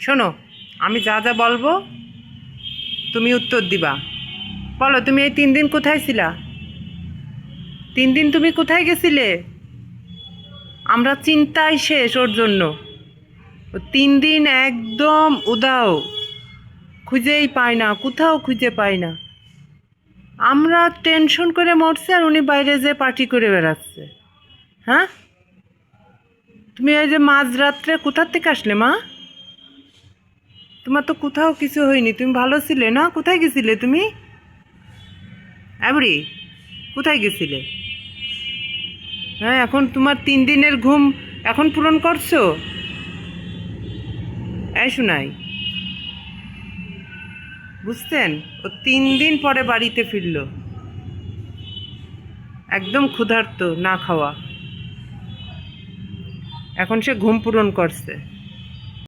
শোনো, আমি যা যা বলব, তুমি উত্তর দিবা। বলো, তুমি এই তিন দিন কোথায় ছিলা? তিন দিন তুমি কোথায় গেছিলে? আমরা চিন্তায় শেষ ওর জন্য। তিন দিন একদম উদাও, খুঁজেই পাই না, কোথাও খুঁজে পাই না। আমরা টেনশন করে মরছি আর উনি বাইরে যে পার্টি করে বেড়াচ্ছে। হ্যাঁ? তুমি ওই যে মাঝরাত্রে কোথার থেকে আসলে মা? তোমার তো কোথাও কিছু হয়নি। তুমি ভালো ছিলে না? কোথায় গেছিলে তুমি? অ্যাবরি কোথায় গেছিলে? হ্যাঁ এখন তোমার তিন দিনের ঘুম এখন পূরণ করছ? এই শোনাই। বুঝতেন ও তিন দিন পরে বাড়িতে ফিরল। একদম ক্ষুধার্ত না খাওয়া। এখন সে ঘুম পূরণ করছে।